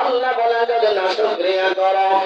আল্লাহ বলে বলে যদি না শুক্রিয়া করো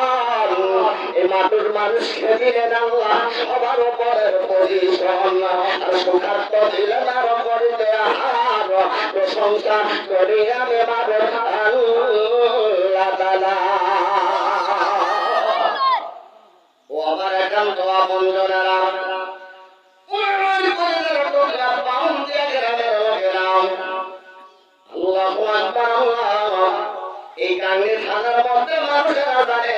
মানুষ খেদিলেন আল্লাহ সবার উপরের পজিশন আর সুখার্ত দিলেন আর করিতে আহার প্রশংসা করি আমি তাআলা। ও আমার একান্ত আল্লাহ এই গাঙ্গে থানার মধ্যে মানুষেরা জানে।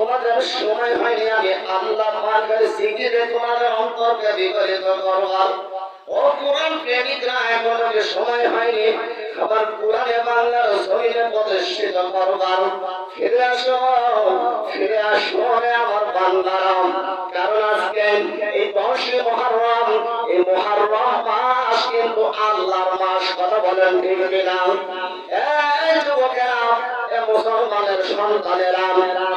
তোমাদের সময় হয়নি আমি আল্লাহ পাকের জিকিরে তোমাদের অন্তরকে বিগলিত করবার। ও কোরআন প্রেমিকরা এখনও কি সময় হয়নি, আবার কোরআনে বাংলার জমিনে প্রতিষ্ঠিত করবার। ফিরে আসো ফিরে আসো আমার বান্দারাম কারণ আজকে এই দশই মহরম, এই মহরম মাস কিন্তু আল্লাহর মাস, কথা বলেন ঠিক কিনা? এই যুবকেরা মুসলমানের সন্তানেরা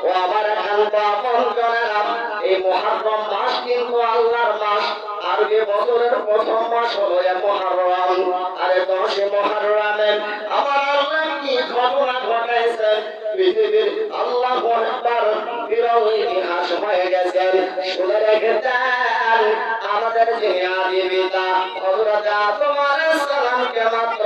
ও আমার একান্ত আপন জনেরা এই মহরম মাস কিন্তু আল্লাহর মাস আরবি বছরের প্রথম মাস হলো মহরম আরে দশে মহরমে আমার আল্লাহ কি ঘটনা ঘটাইছেন পৃথিবীর আল্লাহ একবার বিরল ইতিহাস হয়ে গেছেন শুনে রেখেছেন আমাদের যিনি আদি পিতা, হযরত আদম আলাইহিস সালামকে মাত্র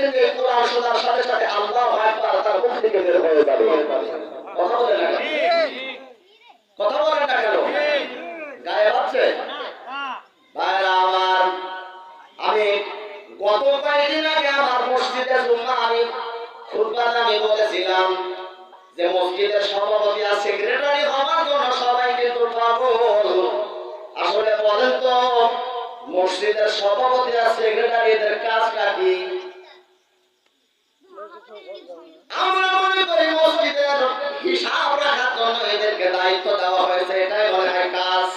এমনিতে কোরআন শোনার সাথে সাথে আল্লাহ একবার তার মুখ থেকে বের হয়ে যাবে। কথা বলেন না কথা বলেন না কেন? গায়ে বাজছে ভাইরা আমার আমি গত কয়েকদিন আগে আমার মসজিদে জুম্মা আমি খুতবার আমি বলেছিলাম যে মসজিদের সভাপতি আর সেক্রেটারি হওয়ার জন্য সবাই কিন্তু পাগল। আসলে বলেন তো মসজিদের সভাপতি আর সেক্রেটারিদের কাজটা কি? আমরা মনে করি মসজিদের হিসাব রাখার জন্য এদেরকে দায়িত্ব দেওয়া হয়েছে এটাই মনে হয় কাজ।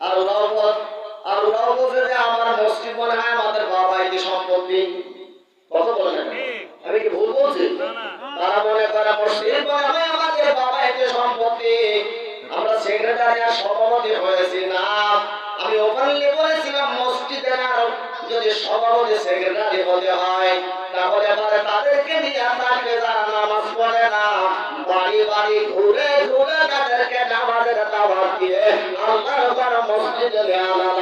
আর ওরাও আর ওরাও যে আমার মসজিদ মনে হয় আমাদের বাবা এটি সম্পত্তি। কত বলেন আমি কি ভুল বলছি? তারা মনে করে মসজিদ মনে হয় আমাদের বাবা এটি সম্পত্তি। আমরা সেক্রেটারি আর সভাপতি হয়েছি না আমি ওখানে বলেছিলাম মসজিদের আর যদি সভাপতি সেক্রেটারি হতে হয়, তাহলে পরে তাদেরকে নিয়ে তাকে যারা নামাজ পড়ে না, বাড়ি বাড়ি ঘুরে ঘুরে তাদেরকে নামাজের দাওয়াত দিয়ে আল্লাহর মসজিদে আনা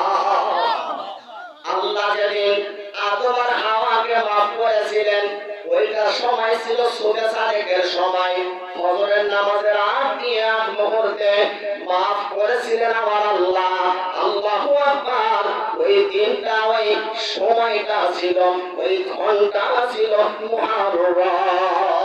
করেছিলেন। ওইটা সময় ছিল সুবে সারেকের সময়। ফজরের নামাজের আট নিয়ে আট মুহূর্তে মাফ করেছিলেন আমার আল্লাহ। আল্লাহ আকবার। ওই দিনটা, ওই সময়টা ছিল, ওই ঘণ্টা ছিল মহারম